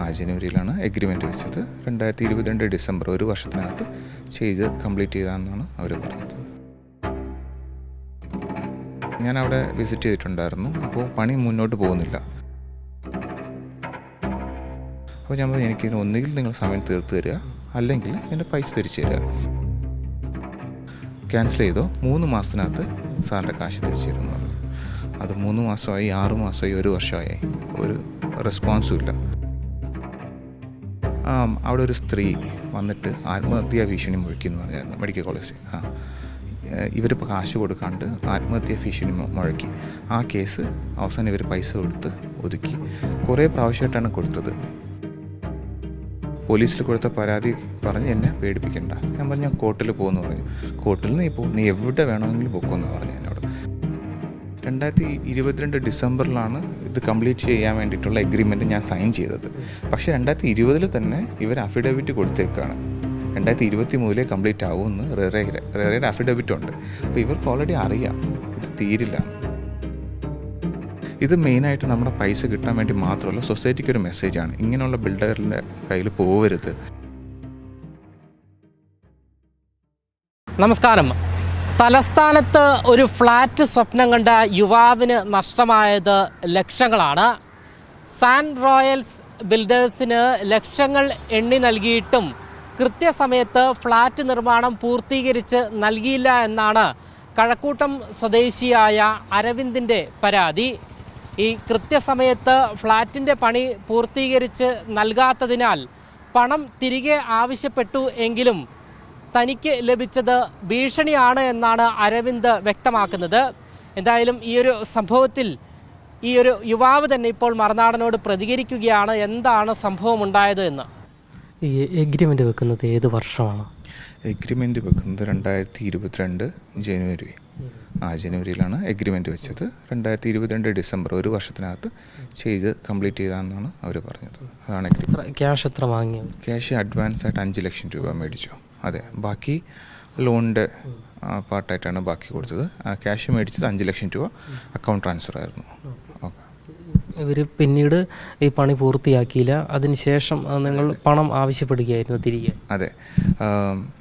ആ ജനുവരിയിലാണ് എഗ്രിമെന്റ് വെച്ചത്. രണ്ടായിരത്തി ഇരുപത്തിരണ്ട് ഡിസംബർ ഒരു വർഷത്തിനകത്ത് ചെയ്ത് കംപ്ലീറ്റ് ചെയ്താണെന്നാണ് അവർ പറഞ്ഞത്. ഞാൻ അവിടെ വിസിറ്റ് ചെയ്തിട്ടുണ്ടായിരുന്നു. അപ്പോൾ പണി മുന്നോട്ട് പോകുന്നില്ല. അപ്പോൾ ഞാൻ പറഞ്ഞു എനിക്കിതിന് ഒന്നുകിൽ നിങ്ങൾ സമയം തീർത്ത് തരിക അല്ലെങ്കിൽ എന്റെ പൈസ തിരിച്ചു തരിക. ക്യാൻസൽ ചെയ്തോ. മൂന്ന് മാസത്തിനകത്ത് സാറിന്റെ കാശ് തിരിച്ചു തരുന്നു അത് മൂന്ന് മാസമായി ആറ് മാസമായി ഒരു വർഷമായി. ഒരു റെസ്പോൺസും ഇല്ല. അവിടെ ഒരു സ്ത്രീ വന്നിട്ട് ആത്മഹത്യാ ഭീഷണി മുഴക്കി എന്ന് പറഞ്ഞായിരുന്നു മെഡിക്കൽ കോളേജ് ആ ഇവരിപ്പോൾ കാശ് കൊടുക്കാണ്ട് ആത്മഹത്യാ ഭീഷണി മുഴക്കി. ആ കേസ് അവസാനം ഇവർ പൈസ കൊടുത്ത് ഒതുക്കി. കുറേ പ്രാവശ്യമായിട്ടാണ് കൊടുത്തത്. പോലീസിൽ കൊടുത്ത പരാതി പറഞ്ഞ് എന്നെ പേടിപ്പിക്കണ്ട. ഞാൻ പറഞ്ഞു ഞാൻ കോർട്ടിൽ പോകുമെന്ന് പറഞ്ഞു. കോർട്ടിൽ നീ പോ നീ എവിടെ വേണമെങ്കിലും പൊക്കുമെന്ന് പറഞ്ഞു രണ്ടായിരത്തി ഇരുപത്തിരണ്ട് ഡിസംബറിലാണ് ഇത് കംപ്ലീറ്റ് ചെയ്യാൻ വേണ്ടിയിട്ടുള്ള എഗ്രിമെന്റ് ഞാൻ സൈൻ ചെയ്തത്. പക്ഷേ രണ്ടായിരത്തി ഇരുപതിൽ തന്നെ ഇവർ അഫിഡവിറ്റ് കൊടുത്തേക്കാണ്. രണ്ടായിരത്തി ഇരുപത്തി മൂന്നിലേ കംപ്ലീറ്റ് ആവുമെന്ന് റെറയുടെ റെറയുടെ അഫിഡവിറ്റ് ഉണ്ട്. അപ്പോൾ ഇവർക്ക് ഓൾറെഡി അറിയാം. ഇത് തീരില്ല. ഇത് മെയിനായിട്ട് നമ്മുടെ പൈസ കിട്ടാൻ വേണ്ടി മാത്രമല്ല സൊസൈറ്റിക്ക് ഒരു മെസ്സേജാണ് ഇങ്ങനെയുള്ള ബിൽഡറിന്റെ കയ്യിൽ പോകരുത് നമസ്കാരം. തലസ്ഥാനത്ത് ഒരു ഫ്ലാറ്റ് സ്വപ്നം കണ്ട യുവാവിന് നഷ്ടമായത് ലക്ഷങ്ങളാണ്. സാൻ റോയൽസ് ബിൽഡേഴ്സിന് ലക്ഷങ്ങൾ എണ്ണി നൽകിയിട്ടും കൃത്യസമയത്ത് ഫ്ലാറ്റ് നിർമ്മാണം പൂർത്തീകരിച്ച് നൽകിയില്ല എന്നാണ് കഴക്കൂട്ടം സ്വദേശിയായ അരവിന്ദിന്റെ പരാതി. ഈ കൃത്യസമയത്ത് ഫ്ലാറ്റിന്റെ പണി പൂർത്തീകരിച്ച് നൽകാത്തതിനാൽ പണം തിരികെ ആവശ്യപ്പെട്ടു എങ്കിലും തനിക്ക് ലഭിച്ചത് ഭീഷണിയാണ് എന്നാണ് അരവിന്ദ് വ്യക്തമാക്കുന്നത്. എന്തായാലും ഈ ഒരു സംഭവത്തിൽ ഈ ഒരു യുവാവ് തന്നെ ഇപ്പോൾ മറുനാടനോട് പ്രതികരിക്കുകയാണ്. എന്താണ് സംഭവം ഉണ്ടായത് എന്ന്? ഈ എഗ്രിമെന്റ് വെക്കുന്നത് ഏത് വർഷമാണ്? എഗ്രിമെന്റ് വെക്കുന്നത് രണ്ടായിരത്തി ഇരുപത്തിരണ്ട് ജനുവരി. ആ ജനുവരിയിലാണ് എഗ്രിമെന്റ് വെച്ചത്. രണ്ടായിരത്തി ഇരുപത്തിരണ്ട് ഡിസംബർ ഒരു വർഷത്തിനകത്ത് ചെയ്ത് കംപ്ലീറ്റ് ചെയ്താന്നാണ് അവർ പറഞ്ഞത്. അതാണ് എഗ്രിമെന്റ് ക്യാഷ് എത്ര വാങ്ങിയത്? ക്യാഷ് അഡ്വാൻസ് ആയിട്ട് അഞ്ച് ലക്ഷം രൂപ മേടിച്ചു. അതെ ബാക്കി ലോണിന്റെ പാർട്ടായിട്ടാണ് ബാക്കി കൊടുത്തത്. ക്യാഷ് മേടിച്ചത് അഞ്ച് ലക്ഷം രൂപ. അക്കൗണ്ട് ട്രാൻസ്ഫർ ആയിരുന്നു ഇവർ പിന്നീട് ഈ പണി പൂർത്തിയാക്കിയില്ല. അതിനുശേഷം നിങ്ങൾ പണം ആവശ്യപ്പെടുകയായിരുന്നു തിരികെ. അതെ.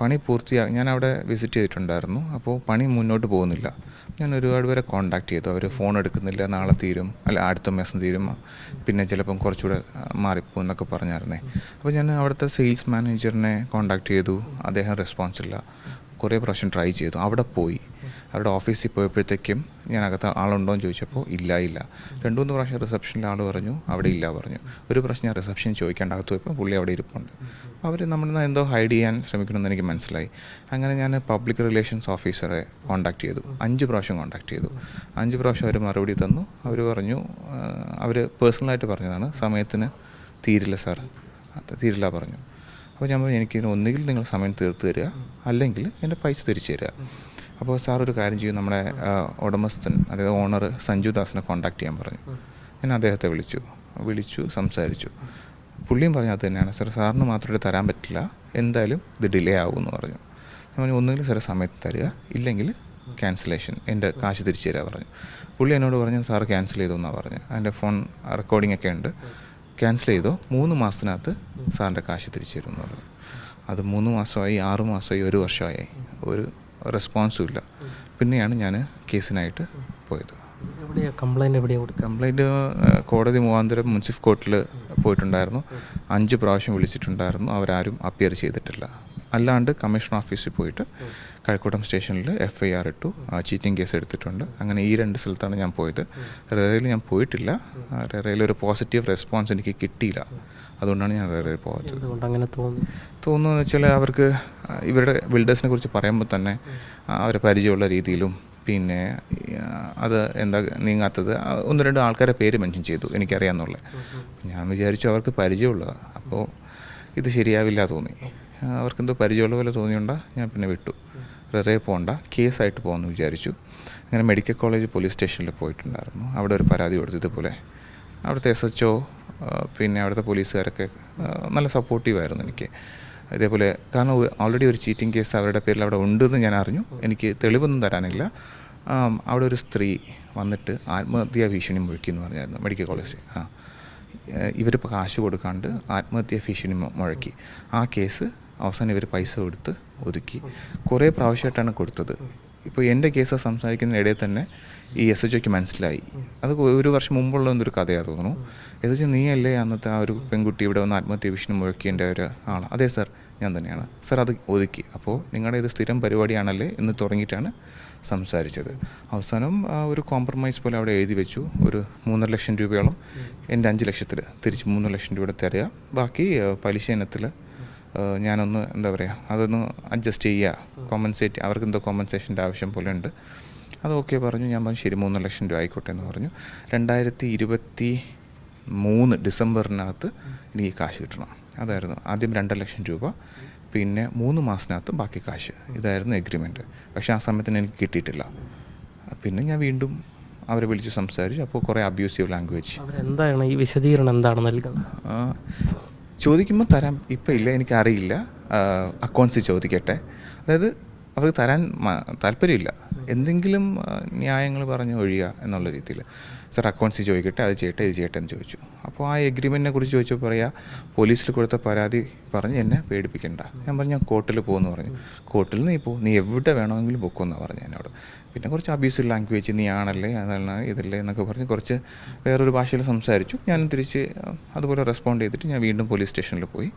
പണി പൂർത്തിയാ ഞാൻ അവിടെ വിസിറ്റ് ചെയ്തിട്ടുണ്ടായിരുന്നു. അപ്പോൾ പണി മുന്നോട്ട് പോകുന്നില്ല. ഞാൻ ഒരുപാട് പേരെ കോൺടാക്ട് ചെയ്തു. അവർ ഫോൺ എടുക്കുന്നില്ല. നാളെ തീരും. അല്ല അടുത്ത മാസം തീരും. പിന്നെ ചിലപ്പം കുറച്ചുകൂടെ മാറിപ്പോ എന്നൊക്കെ പറഞ്ഞായിരുന്നേ. അപ്പോൾ ഞാൻ അവിടുത്തെ സെയിൽസ് മാനേജറിനെ കോൺടാക്ട് ചെയ്തു. അദ്ദേഹം റെസ്പോൺസ് ഇല്ല. കുറേ പ്രാവശ്യം ട്രൈ ചെയ്തു. അവിടെ പോയി. അവരുടെ ഓഫീസിൽ പോയപ്പോഴത്തേക്കും ഞാൻ അകത്ത് ആളുണ്ടോ എന്ന് ചോദിച്ചപ്പോൾ ഇല്ല ഇല്ല. രണ്ടു മൂന്ന് പ്രാവശ്യം റിസപ്ഷനിൽ ആൾ പറഞ്ഞു അവിടെ ഇല്ല പറഞ്ഞു. ഒരു പ്രാവശ്യം ഞാൻ റിസപ്ഷൻ ചോദിക്കേണ്ട അകത്ത് പോയപ്പോൾ പുള്ളി അവിടെ ഇരിപ്പുണ്ട്. അവർ നമ്മൾ എന്തോ ഹൈഡ് ചെയ്യാൻ ശ്രമിക്കണമെന്ന് എനിക്ക് മനസ്സിലായി. അങ്ങനെ ഞാൻ പബ്ലിക് റിലേഷൻസ് ഓഫീസറെ കോൺടാക്ട് ചെയ്തു. അഞ്ച് പ്രാവശ്യം കോൺടാക്ട് ചെയ്തു. അഞ്ച് പ്രാവശ്യം അവർ മറുപടി തന്നു. അവർ പറഞ്ഞു അവർ പേഴ്സണലായിട്ട് പറഞ്ഞതാണ് സമയത്തിന് തീരില്ല സാർ തീരില്ല പറഞ്ഞു. അപ്പോൾ ഞാൻ പറഞ്ഞു എനിക്ക് ഇതിന് ഒന്നുകിൽ നിങ്ങൾ സമയം തീർത്ത് തരിക അല്ലെങ്കിൽ എന്റെ പൈസ തിരിച്ചു തരിക. അപ്പോൾ സാർ ഒരു കാര്യം ചെയ്യും നമ്മുടെ ഉടമസ്ഥൻ അതായത് ഓണർ സഞ്ജു ദാസിനെ കോൺടാക്ട് ചെയ്യാൻ പറഞ്ഞു. ഞാൻ അദ്ദേഹത്തെ വിളിച്ചു വിളിച്ചു സംസാരിച്ചു. പുള്ളിയും പറഞ്ഞു അത് തന്നെയാണ് സാർ സാറിന് മാത്രമേ തരാൻ പറ്റില്ല എന്തായാലും ഇത് ഡിലേ ആകുമെന്ന് പറഞ്ഞു. ഞാൻ പറഞ്ഞു ഒന്നുകിൽ സാറ് സമയത്ത് തരിക ഇല്ലെങ്കിൽ ക്യാൻസലേഷൻ എന്റെ കാശ് തിരിച്ചു തരിക പറഞ്ഞു. പുള്ളി എന്നോട് പറഞ്ഞു സാറ് ക്യാൻസൽ ചെയ്തു എന്നാണ് പറഞ്ഞു അതിന്റെ ഫോൺ റെക്കോർഡിംഗ് ഒക്കെ ഉണ്ട്. ക്യാൻസൽ ചെയ്തോ. മൂന്ന് മാസത്തിനകത്ത് സാറിന്റെ കാശ് തിരിച്ചു തരും എന്ന് പറഞ്ഞു. അത് മൂന്ന് മാസമായി ആറ് മാസമായി ഒരു വർഷമായി. ഒരു റെസ്പോൺസും ഇല്ല. പിന്നെയാണ് ഞാൻ കേസിനായിട്ട് പോയത്. കംപ്ലൈന്റ് കോടതി മുഖാന്തരം മുൻസിഫ് കോർട്ടിൽ പോയിട്ടുണ്ടായിരുന്നു. അഞ്ച് പ്രാവശ്യം വിളിച്ചിട്ടുണ്ടായിരുന്നു. അവരാരും അപ്പിയർ ചെയ്തിട്ടില്ല. അല്ലാണ്ട് കമ്മീഷൻ ഓഫീസിൽ പോയിട്ട് കഴക്കൂട്ടം സ്റ്റേഷനിൽ എഫ് ഐ ആർ ഇട്ടു ചീറ്റിംഗ് കേസ് എടുത്തിട്ടുണ്ട്. അങ്ങനെ ഈ രണ്ട് സ്ഥലത്താണ് ഞാൻ പോയത്. റെറയിൽ ഞാൻ പോയിട്ടില്ല. റെറയിൽ ഒരു പോസിറ്റീവ് റെസ്പോൺസ് എനിക്ക് കിട്ടിയില്ല. അതുകൊണ്ടാണ് ഞാൻ റെറയിൽ പോകാത്തത്. തോന്നുന്നതെന്ന് അങ്ങനെ വെച്ചാൽ അവർക്ക് ഇവരുടെ ബിൽഡേഴ്സിനെ കുറിച്ച് പറയുമ്പോൾ തന്നെ അവരെ പരിചയമുള്ള രീതിയിലും പിന്നെ അത് എന്താ നീങ്ങാത്തത് ഒന്ന് രണ്ട് ആൾക്കാരെ പേര് മെൻഷൻ ചെയ്തു എനിക്കറിയാമെന്നുള്ളത്. ഞാൻ വിചാരിച്ചു അവർക്ക് പരിചയമുള്ളതാണ് അപ്പോൾ ഇത് ശരിയാവില്ല തോന്നി. അവർക്കെന്തോ പരിചയമുള്ള പോലെ തോന്നിയോണ്ട ഞാൻ പിന്നെ വിട്ടു. റെറേ പോകണ്ട കേസായിട്ട് പോകുമെന്ന് വിചാരിച്ചു. അങ്ങനെ മെഡിക്കൽ കോളേജ് പോലീസ് സ്റ്റേഷനിൽ പോയിട്ടുണ്ടായിരുന്നു. അവിടെ ഒരു പരാതി കൊടുത്തു ഇതുപോലെ. അവിടുത്തെ എസ് എച്ച് ഒ പിന്നെ അവിടുത്തെ പോലീസുകാരൊക്കെ നല്ല സപ്പോർട്ടീവായിരുന്നു എനിക്ക്. ഇതേപോലെ കാരണം ഓൾറെഡി ഒരു ചീറ്റിംഗ് കേസ് അവരുടെ പേരിൽ അവിടെ ഉണ്ടെന്ന് ഞാൻ അറിഞ്ഞു. എനിക്ക് തെളിവൊന്നും തരാനില്ല. അവിടെ ഒരു സ്ത്രീ വന്നിട്ട് ആത്മഹത്യ ഭീഷണി മുഴക്കി എന്ന് പറഞ്ഞായിരുന്നു മെഡിക്കൽ കോളേജ് ആ ഇവരിപ്പോൾ കാശ് കൊടുക്കാണ്ട് ആത്മഹത്യ ഭീഷണി മുഴക്കി. ആ കേസ് അവസാനം ഇവർ പൈസ കൊടുത്ത് ഒതുക്കി. കുറേ പ്രാവശ്യമായിട്ടാണ് കൊടുത്തത്. ഇപ്പോൾ എന്റെ കേസ് സംസാരിക്കുന്ന ഇടയിൽ തന്നെ ഈ എസ് എച്ച് ഒക്ക് മനസ്സിലായി. അത് ഒരു വർഷം മുമ്പുള്ള എന്തൊരു കഥയാണ് തോന്നുന്നു. എസ് എച്ച് നീയല്ലേ അന്നത്തെ ആ ഒരു പെൺകുട്ടി ഇവിടെ വന്ന് ആത്മഹത്യ ഭീഷണി മുഴക്കേണ്ട ഒരു ആണ് അതെ സാർ ഞാൻ തന്നെയാണ്. സാർ അത് ഒതുക്കി. അപ്പോൾ നിങ്ങളുടെ ഇത് സ്ഥിരം പരിപാടിയാണല്ലേ എന്ന് തുടങ്ങിയിട്ടാണ് സംസാരിച്ചത്. അവസാനം ഒരു കോംപ്രമൈസ് പോലെ അവിടെ എഴുതി വെച്ചു. ഒരു മൂന്നര ലക്ഷം രൂപയോളം. എന്റെ അഞ്ച് ലക്ഷത്തിൽ തിരിച്ച് മൂന്ന് ലക്ഷം രൂപയുടെ തരിക ബാക്കി പലിശ ഇനത്തിൽ ഞാനൊന്ന് എന്താ പറയുക അതൊന്ന് അഡ്ജസ്റ്റ് ചെയ്യുക കോമ്പൻസേറ്റ് അവർക്ക് എന്തോ കോമ്പൻസേഷന്റെ ആവശ്യം പോലെ ഉണ്ട്. അത് ഓക്കെ പറഞ്ഞു. ഞാൻ പറഞ്ഞു ശരി മൂന്ന് ലക്ഷം രൂപ ആയിക്കോട്ടെ എന്ന് പറഞ്ഞു. രണ്ടായിരത്തി ഇരുപത്തി മൂന്ന് ഡിസംബറിനകത്ത് എനിക്ക് കാശ് കിട്ടണം. അതായിരുന്നു ആദ്യം രണ്ടര ലക്ഷം രൂപ പിന്നെ മൂന്ന് മാസത്തിനകത്ത് ബാക്കി കാശ്. ഇതായിരുന്നു എഗ്രിമെന്റ് പക്ഷേ ആ സമയത്തിന് എനിക്ക് കിട്ടിയിട്ടില്ല. പിന്നെ ഞാൻ വീണ്ടും അവരെ വിളിച്ച് സംസാരിച്ചു. അപ്പോൾ കുറേ അബ്യൂസീവ് ലാംഗ്വേജ് എന്താണ് ഈ വിശദീകരണം എന്താണ് നൽകുന്നത്? ചോദിക്കുമ്പോൾ തരാം. ഇപ്പം ഇല്ല എനിക്കറിയില്ല. അക്കൗണ്ട്സ് ചോദിക്കട്ടെ. അതായത് അവർക്ക് തരാൻ താല്പര്യമില്ല. എന്തെങ്കിലും ന്യായങ്ങൾ പറഞ്ഞ് ഒഴിയുക എന്നുള്ള രീതിയിൽ. സാർ അക്കൗണ്ട്സ് ചോദിക്കട്ടെ അത് ചെയ്യട്ടെ ഇത് ചെയ്യട്ടെ എന്ന് ചോദിച്ചു. അപ്പോൾ ആ എഗ്രിമെന്റിനെ കുറിച്ച് ചോദിച്ചപ്പോൾ പറയാ പോലീസിൽ കൊടുത്ത പരാതി പറഞ്ഞ് എന്നെ പേടിപ്പിക്കണ്ട. ഞാൻ പറഞ്ഞു ഞാൻ കോർട്ടിൽ പോകുമെന്ന് പറഞ്ഞു. കോർട്ടിൽ നീ പോ നീ എവിടെ വേണമെങ്കിലും പൊക്കുമെന്നാണ് പറഞ്ഞു എന്നോട്. പിന്നെ കുറച്ച് അബ്യൂസീവ് ലാംഗ്വേജ് നീ ആണല്ലേ അതാണ് ഇതല്ലേ എന്നൊക്കെ പറഞ്ഞ് കുറച്ച് വേറൊരു ഭാഷയിൽ സംസാരിച്ചു. ഞാൻ തിരിച്ച് അതുപോലെ റെസ്പോണ്ട് ചെയ്തിട്ട് ഞാൻ വീണ്ടും പോലീസ് സ്റ്റേഷനിൽ പോയി.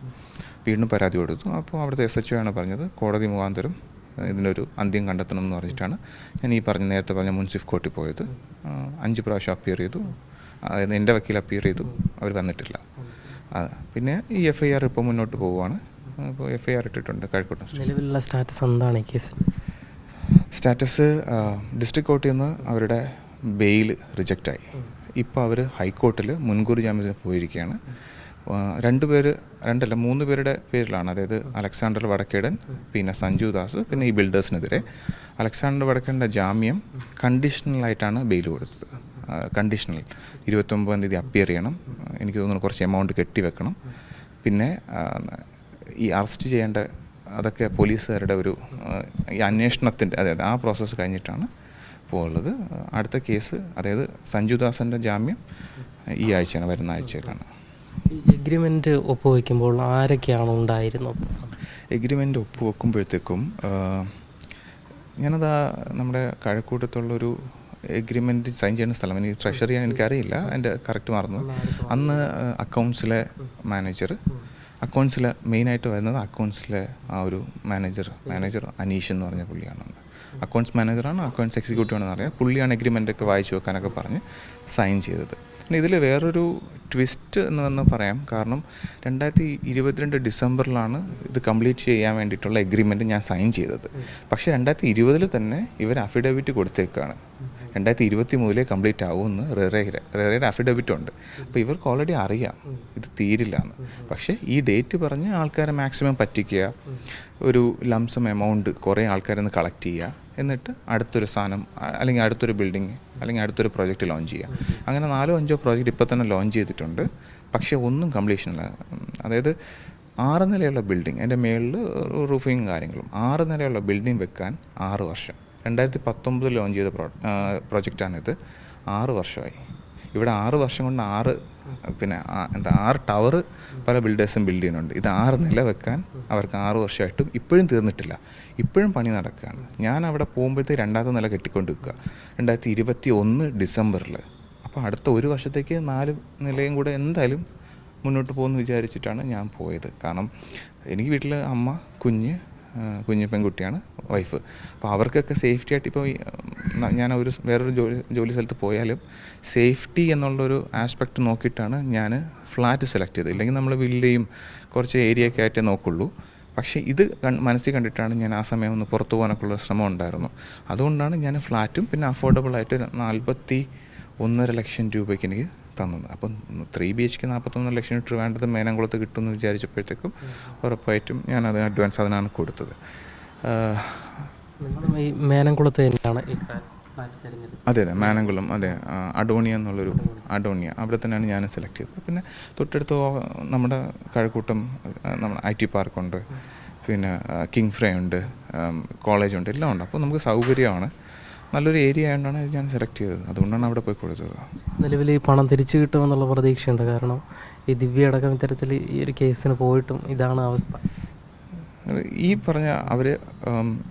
വീണ്ടും പരാതി കൊടുത്തു. അപ്പോൾ അവിടുത്തെ എസ് എച്ച് ആണ് പറഞ്ഞത് കോടതി മുഖാന്തരം ഇതിനൊരു അന്ത്യം കണ്ടെത്തണം എന്ന് പറഞ്ഞിട്ടാണ് ഞാൻ ഈ പറഞ്ഞ നേരത്തെ പറഞ്ഞ മുൻസിഫ് കോർട്ടിൽ പോയത്. അഞ്ച് പ്രാവശ്യം അപ്പിയർ ചെയ്തു. അതായത് എന്റെ വക്കീൽ അപ്പീർ ചെയ്തു. അവർ വന്നിട്ടില്ല. പിന്നെ ഈ എഫ് ഐ ആർ ഇപ്പോൾ മുന്നോട്ട് പോവുകയാണ്. അപ്പോൾ എഫ് ഐ ആർ ഇട്ടിട്ടുണ്ട് കഴിക്കോട്ടെ നിലവിലുള്ള സ്റ്റാറ്റസ് എന്താണ് ഈ കേസിൽ? സ്റ്റാറ്റസ് ഡിസ്ട്രിക്ട് കോർട്ടിൽ നിന്ന് അവരുടെ ബെയിൽ റിജക്റ്റായി. ഇപ്പോൾ അവർ ഹൈക്കോർട്ടിൽ മുൻകൂർ ജാമ്യത്തിന് പോയിരിക്കുകയാണ്. രണ്ട് പേര് രണ്ടല്ല മൂന്ന് പേരുടെ പേരിലാണ്. അതായത് അലക്സാണ്ടർ വടക്കേടൻ പിന്നെ സഞ്ജു ദാസ് പിന്നെ ഈ ബിൽഡേഴ്സിനെതിരെ. അലക്സാണ്ടർ വടക്കേടന്റെ ജാമ്യം കണ്ടീഷണലായിട്ടാണ് ബെയിൽ കൊടുത്തത്. കണ്ടീഷണൽ ഇരുപത്തൊമ്പതാം തീയതി അപ്പിയർ ചെയ്യണം. എനിക്ക് തോന്നുന്നു കുറച്ച് എമൗണ്ട് കെട്ടിവെക്കണം പിന്നെ ഈ അറസ്റ്റ് ചെയ്യേണ്ട അതൊക്കെ പോലീസുകാരുടെ ഒരു ഈ അന്വേഷണത്തിന്റെ അതായത് ആ പ്രോസസ്സ് കഴിഞ്ഞിട്ടാണ് പോകുള്ളത് അടുത്ത കേസ് അതായത് സഞ്ജുദാസന്റെ ജാമ്യം ഈ ആഴ്ചയാണ് വരുന്ന ആഴ്ചയിലാണ്. എഗ്രിമെന്റ് ഒപ്പുവെക്കുമ്പോൾ ആരൊക്കെയാണ് ഉണ്ടായിരുന്നത്? എഗ്രിമെന്റ് ഒപ്പുവെക്കുമ്പോഴത്തേക്കും ഞാനത് നമ്മുടെ കഴക്കൂട്ടത്തുള്ളൊരു എഗ്രിമെന്റ് സൈൻ ചെയ്യുന്ന സ്ഥലം. എനിക്ക് ട്രഷറി എനിക്കറിയില്ല. എന്റെ കറക്റ്റ് മറന്നു. അന്ന് അക്കൗണ്ട്സിലെ മാനേജർ അക്കൗണ്ട്സിലെ മെയിനായിട്ട് വരുന്നത് അക്കൗണ്ട്സിലെ ആ ഒരു മാനേജർ മാനേജർ അനീഷ് എന്ന് പറഞ്ഞ പുള്ളിയാണ്. അക്കൗണ്ട്സ് മാനേജറാണ് അക്കൗണ്ട്സ് എക്സിക്യൂട്ടീവ് ആണെന്ന് അറിയാം. പുള്ളിയാണ് എഗ്രിമെന്റ് ഒക്കെ വായിച്ചു വെക്കാനൊക്കെ പറഞ്ഞ് സൈൻ ചെയ്തത്. പിന്നെ ഇതിൽ വേറൊരു ട്വിസ്റ്റ് എന്ന് തന്നെ പറയാം. കാരണം രണ്ടായിരത്തി ഇരുപത്തിരണ്ട് ഡിസംബറിലാണ് ഇത് കംപ്ലീറ്റ് ചെയ്യാൻ വേണ്ടിയിട്ടുള്ള എഗ്രിമെന്റ് ഞാൻ സൈൻ ചെയ്തത്. പക്ഷേ രണ്ടായിരത്തി ഇരുപതിൽ തന്നെ ഇവർ അഫിഡവിറ്റ് കൊടുത്തേക്കാണ്. രണ്ടായിരത്തി ഇരുപത്തി മൂന്നിലേ കംപ്ലീറ്റ് ആവുമെന്ന് റെറയുടെ റെറയുടെ അഫിഡവിറ്റ് ഉണ്ട്. അപ്പോൾ ഇവർക്ക് ഓൾറെഡി അറിയാം. ഇത് തീരില്ല എന്ന് പക്ഷേ ഈ ഡേറ്റ് പറഞ്ഞ് ആൾക്കാരെ മാക്സിമം പറ്റിക്കുക ഒരു ലംസം എമൗണ്ട് കുറേ ആൾക്കാരിൽ കളക്ട് ചെയ്യുക എന്നിട്ട് അടുത്തൊരു സാധനം അല്ലെങ്കിൽ അടുത്തൊരു ബിൽഡിങ് അല്ലെങ്കിൽ അടുത്തൊരു പ്രോജക്റ്റ് ലോഞ്ച് ചെയ്യുക. അങ്ങനെ നാലോ അഞ്ചോ പ്രോജക്റ്റ് ഇപ്പോൾ തന്നെ ലോഞ്ച് ചെയ്തിട്ടുണ്ട്. പക്ഷേ ഒന്നും കംപ്ലീഷൻ അല്ല അതായത് ആറ് നിലയുള്ള ബിൽഡിംഗ് അതിന്റെ മേളിൽ റൂഫിങ് കാര്യങ്ങളും. ആറ് നിലയുള്ള ബിൽഡിംഗ് വെക്കാൻ ആറ് വർഷം. രണ്ടായിരത്തി പത്തൊമ്പതിൽ ലോഞ്ച് ചെയ്ത പ്രോ പ്രോജക്റ്റാണിത് ആറ് വർഷമായി. ഇവിടെ ആറ് വർഷം കൊണ്ട് ആറ് പിന്നെ എന്താ ആറ് ടവർ പല ബിൽഡേഴ്സും ബിൽഡ് ചെയ്യുന്നുണ്ട്. ഇത് ആറ് നില വെക്കാൻ അവർക്ക് ആറ് വർഷമായിട്ടും ഇപ്പോഴും തീർന്നിട്ടില്ല. ഇപ്പോഴും പണി നടക്കുകയാണ്. ഞാൻ അവിടെ പോകുമ്പോഴത്തെ രണ്ടാമത്തെ നില കെട്ടിക്കൊണ്ട് നിൽക്കുക രണ്ടായിരത്തി ഇരുപത്തി ഒന്ന് ഡിസംബറിൽ അപ്പോൾ അടുത്ത ഒരു വർഷത്തേക്ക് നാല് നിലയും കൂടെ എന്തായാലും മുന്നോട്ട് പോകുമെന്ന് വിചാരിച്ചിട്ടാണ് ഞാൻ പോയത്. കാരണം എനിക്ക് വീട്ടിൽ അമ്മ കുഞ്ഞ് കുഞ്ഞ് പെൺകുട്ടിയാണ് വൈഫ് അപ്പോൾ അവർക്കൊക്കെ സേഫ്റ്റി ആയിട്ട് ഇപ്പോൾ ഞാൻ ഒരു വേറൊരു ജോലി ജോലി സ്ഥലത്ത് പോയാലും സേഫ്റ്റി എന്നുള്ളൊരു ആസ്പെക്റ്റ് നോക്കിയിട്ടാണ് ഞാൻ ഫ്ലാറ്റ് സെലക്ട് ചെയ്തത്. ഇല്ലെങ്കിൽ നമ്മൾ വില്ലയും കുറച്ച് ഏരിയ ഒക്കെ ആയിട്ടേ നോക്കുള്ളൂ. പക്ഷേ ഇത് മനസ്സിൽ കണ്ടിട്ടാണ് ഞാൻ ആ സമയം ഒന്ന് പുറത്തു പോകാനൊക്കെയുള്ള ശ്രമം ഉണ്ടായിരുന്നു. അതുകൊണ്ടാണ് ഞാൻ ഫ്ലാറ്റും പിന്നെ അഫോർഡബിൾ ആയിട്ട് നാൽപ്പത്തി ഒന്നര ലക്ഷം രൂപയ്ക്ക് എനിക്ക് തന്നത്. അപ്പം ത്രീ ബി എച്ച് കെ നാൽപ്പത്തൊന്ന് ലക്ഷം ലിറ്റർ വേണ്ടത് മേനംകുളത്ത് കിട്ടുമെന്ന് വിചാരിച്ചപ്പോഴത്തേക്കും ഉറപ്പായിട്ടും ഞാൻ ഞാനത് അഡ്വാൻസ് അതിനാണ് കൊടുത്തത്. ഈ മേനംകുളത്ത് തന്നെയാണ് അതെ അതെ മാനംകുളം അതെ അഡോണിയ എന്നുള്ളൊരു അഡോണിയ. അവിടെ തന്നെയാണ് ഞാൻ സെലക്ട് ചെയ്തത്. പിന്നെ തൊട്ടടുത്ത് നമ്മുടെ കഴക്കൂട്ടം നമ്മുടെ ഐ ടി പാർക്കുണ്ട്. പിന്നെ കിങ് ഫ്രൈ ഉണ്ട് കോളേജുണ്ട് എല്ലാം ഉണ്ട്. അപ്പോൾ നമുക്ക് സൗകര്യമാണ്. നല്ലൊരു ഏരിയ ആയതുകൊണ്ടാണ് ഇത് ഞാൻ സെലക്ട് ചെയ്തത്. അതുകൊണ്ടാണ് അവിടെ പോയി കൊടുത്തത്. നിലവിൽ ഈ പണം തിരിച്ചു കിട്ടുമെന്നുള്ള പ്രതീക്ഷയുണ്ട്. കാരണം ഈ ദിവ്യ അടക്കം ഇത്തരത്തിൽ ഈ ഒരു കേസിന് പോയിട്ടും ഇതാണ് അവസ്ഥ. ഈ പറഞ്ഞ അവർ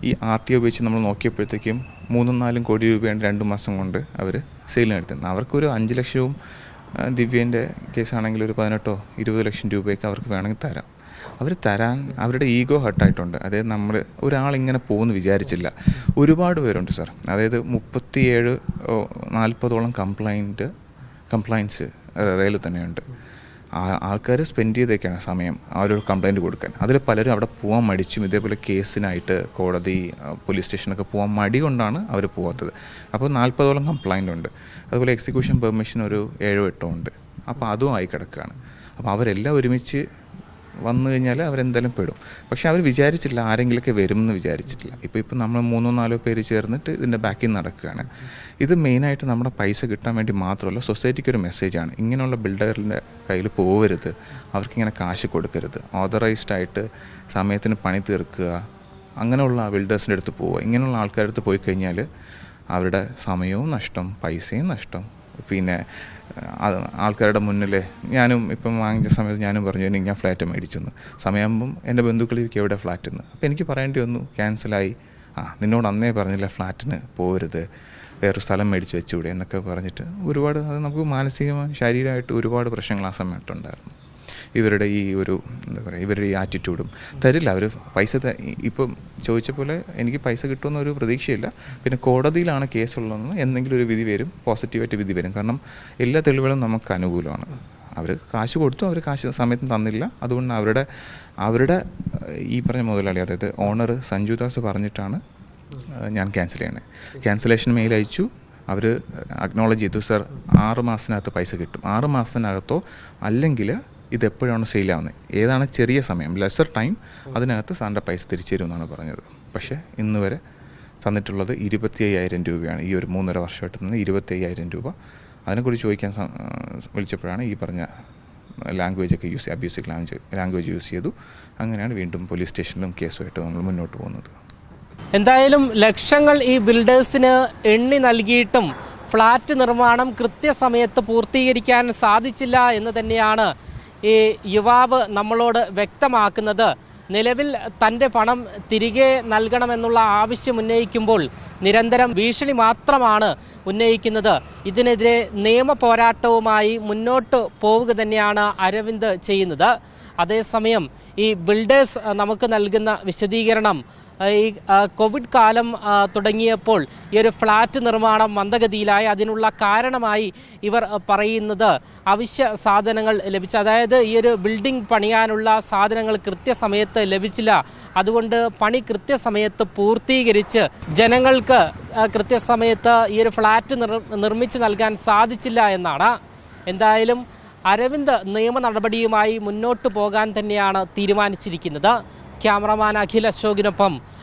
ഈ ആർ ടി വെച്ച് നമ്മൾ നോക്കിയപ്പോഴത്തേക്കും മൂന്നും നാലും കോടി രൂപയാണ് രണ്ട് മാസം കൊണ്ട് അവർ സെയിൽ നടത്തുന്നത് അവർക്കൊരു അഞ്ച് ലക്ഷവും ദിവ്യേന്റെ കേസാണെങ്കിൽ ഒരു പതിനെട്ടോ ഇരുപത് ലക്ഷം രൂപയൊക്കെ അവർക്ക് വേണമെങ്കിൽ തരാം. അവർ തരാൻ അവരുടെ ഈഗോ ഹർട്ടായിട്ടുണ്ട്. അതായത് നമ്മൾ ഒരാളിങ്ങനെ പോകുമെന്ന് വിചാരിച്ചില്ല. ഒരുപാട് പേരുണ്ട് സാർ. അതായത് മുപ്പത്തിയേഴ് നാൽപ്പതോളം കംപ്ലൈന്റ് കംപ്ലൈന്റ്സ് റെയിൽ തന്നെയുണ്ട്. ആൾക്കാർ സ്പെൻഡ് ചെയ്തേക്കാണ് സമയം ആ ഒരു കംപ്ലൈന്റ് കൊടുക്കാൻ. അതിൽ പലരും അവിടെ പോകാൻ മടിച്ചും ഇതേപോലെ കേസിനായിട്ട് കോടതി പോലീസ് സ്റ്റേഷനൊക്കെ പോകാൻ മടി കൊണ്ടാണ് അവർ പോകാത്തത് അപ്പോൾ നാൽപ്പതോളം കംപ്ലൈന്റ് ഉണ്ട് അതുപോലെ എക്സിക്യൂഷൻ പെർമിഷൻ ഒരു ഏഴോ എട്ടോ ഉണ്ട്. അപ്പോൾ അതും ആയി കിടക്കുകയാണ് അപ്പോൾ അവരെല്ലാം ഒരുമിച്ച് വന്നു കഴിഞ്ഞാൽ അവരെന്തായാലും പെടും. പക്ഷെ അവർ വിചാരിച്ചില്ല ആരെങ്കിലുമൊക്കെ വരും എന്ന് വിചാരിച്ചിട്ടില്ല. ഇപ്പോൾ ഇപ്പോൾ നമ്മൾ മൂന്നോ നാലോ പേര് ചേർന്നിട്ട് ഇതിന്റെ ബാക്കിൽ നടക്കുകയാണ്. ഇത് മെയിനായിട്ട് നമ്മുടെ പൈസ കിട്ടാൻ വേണ്ടി മാത്രമല്ല സൊസൈറ്റിക്ക് ഒരു മെസ്സേജാണ് ഇങ്ങനെയുള്ള ബിൽഡറിന്റെ കയ്യിൽ പോകരുത് അവർക്കിങ്ങനെ കാശ് കൊടുക്കരുത്. ഓതറൈസ്ഡ് ആയിട്ട് സമയത്തിന് പണി തീർക്കുക. അങ്ങനെയുള്ള ബിൽഡേഴ്സിന്റെ അടുത്ത് പോവുക. ഇങ്ങനെയുള്ള ആൾക്കാരുടെ അടുത്ത് പോയി കഴിഞ്ഞാൽ അവരുടെ സമയവും നഷ്ടം പൈസയും നഷ്ടം. പിന്നെ ആൾക്കാരുടെ മുന്നിൽ ഞാനും ഇപ്പം വാങ്ങിച്ച സമയത്ത് ഞാനും പറഞ്ഞു എനിക്ക് ഞാൻ ഫ്ലാറ്റ് മേടിച്ചെന്ന്. സമയമാകുമ്പം എന്റെ ബന്ധുക്കളിലേക്ക് എവിടെ ഫ്ലാറ്റ് എന്ന് അപ്പോൾ എനിക്ക് പറയേണ്ടി വന്നു ക്യാൻസലായി. ആ നിന്നോട് അന്നേ പറഞ്ഞില്ല ഫ്ലാറ്റിന് പോരുത് വേറൊരു സ്ഥലം മേടിച്ച് വെച്ചുകൂടെ എന്നൊക്കെ പറഞ്ഞിട്ട് ഒരുപാട് അത് നമുക്ക് മാനസികമായി ശാരീരികമായിട്ട് ഒരുപാട് പ്രശ്നങ്ങൾ ആ സമയത്തുണ്ടായിരുന്നു. ഇവരുടെ ഈ ഒരു എന്താ പറയുക ഇവരുടെ ഈ ആറ്റിറ്റ്യൂഡും തരില്ല. അവർ പൈസ ഇപ്പം ചോദിച്ച പോലെ എനിക്ക് പൈസ കിട്ടുമെന്നൊരു പ്രതീക്ഷയില്ല. പിന്നെ കോടതിയിലാണ് കേസുള്ളതെന്ന് എന്തെങ്കിലും ഒരു വിധി വരും പോസിറ്റീവായിട്ട് വിധി വരും. കാരണം എല്ലാ തെളിവുകളും നമുക്ക് അനുകൂലമാണ്. അവർ കാശ് കൊടുത്തു അവർ കാശ് സമയത്ത് തന്നില്ല. അതുകൊണ്ട് അവരുടെ അവരുടെ ഈ പറഞ്ഞ മുതലാളി അതായത് ഓണർ സഞ്ജു ദാസ് പറഞ്ഞിട്ടാണ് ഞാൻ ക്യാൻസൽ ചെയ്യണേ. ക്യാൻസലേഷൻ മെയിൽ അയച്ചു. അവർ അക്നോളജ് ചെയ്തു. സർ ആറ് മാസത്തിനകത്ത് പൈസ കിട്ടും. ആറ് മാസത്തിനകത്തോ അല്ലെങ്കിൽ ഇത് എപ്പോഴാണ് സെയിലാവുന്നത്? ഏതാണ് ചെറിയ സമയം? ലെസർ ടൈം അതിനകത്ത് സാറിന്റെ പൈസ തിരിച്ചു തരുമെന്നാണ് പറഞ്ഞത്. പക്ഷേ ഇന്ന് വരെ തന്നിട്ടുള്ളത് ഇരുപത്തി അയ്യായിരം രൂപയാണ്. ഈ ഒരു മൂന്നര വർഷമായിട്ട് നിന്ന് ഇരുപത്തി അയ്യായിരം രൂപ. അതിനെക്കുറിച്ച് ചോദിക്കാൻ വിളിച്ചപ്പോഴാണ് ഈ പറഞ്ഞ ലാംഗ്വേജ് ഒക്കെ use abusive language language use ചെയ്തു. അങ്ങനെയാണ് വീണ്ടും പോലീസ് സ്റ്റേഷനിലും കേസുമായിട്ട് നമ്മൾ മുന്നോട്ട് പോകുന്നത്. എന്തായാലും ലക്ഷങ്ങൾ ഈ ബിൽഡേഴ്സിന് എണ്ണി നൽകിയിട്ടും ഫ്ലാറ്റ് നിർമ്മാണം കൃത്യസമയത്ത് പൂർത്തീകരിക്കാൻ സാധിച്ചില്ല എന്ന് തന്നെയാണ് ഈ യുവാവ് നമ്മളോട് വ്യക്തമാക്കുന്നത് നിലവിൽ തന്റെ പണം തിരികെ നൽകണമെന്നുള്ള ആവശ്യം ഉന്നയിക്കുമ്പോൾ നിരന്തരം ഭീഷണി മാത്രമാണ് ഉന്നയിക്കുന്നത്. ഇതിനെതിരെ നിയമ പോരാട്ടവുമായി മുന്നോട്ട് പോവുക തന്നെയാണ് അരവിന്ദ് ചെയ്യുന്നത്. അതേസമയം ഈ ബിൽഡേഴ്സ് നമുക്ക് നൽകുന്ന വിശദീകരണം ഈ കോവിഡ് കാലം തുടങ്ങിയപ്പോൾ ഈ ഒരു ഫ്ലാറ്റ് നിർമ്മാണം മന്ദഗതിയിലായി. അതിനുള്ള കാരണമായി ഇവർ പറയുന്നത് അവശ്യ സാധനങ്ങൾ ലഭിച്ച അതായത് ഈ ഒരു ബിൽഡിംഗ് പണിയാനുള്ള സാധനങ്ങൾ കൃത്യസമയത്ത് ലഭിച്ചില്ല. അതുകൊണ്ട് പണി കൃത്യസമയത്ത് പൂർത്തീകരിച്ച് ജനങ്ങൾക്ക് കൃത്യസമയത്ത് ഈ ഒരു ഫ്ലാറ്റ് നിർമ്മിച്ച് നൽകാൻ സാധിച്ചില്ല എന്നാണ്. എന്തായാലും അരവിന്ദ് നിയമ നടപടിയുമായി മുന്നോട്ട് പോകാൻ തന്നെയാണ് തീരുമാനിച്ചിരിക്കുന്നത്. ക്യാമറമാൻ അഖിൽ അശോകിനൊപ്പം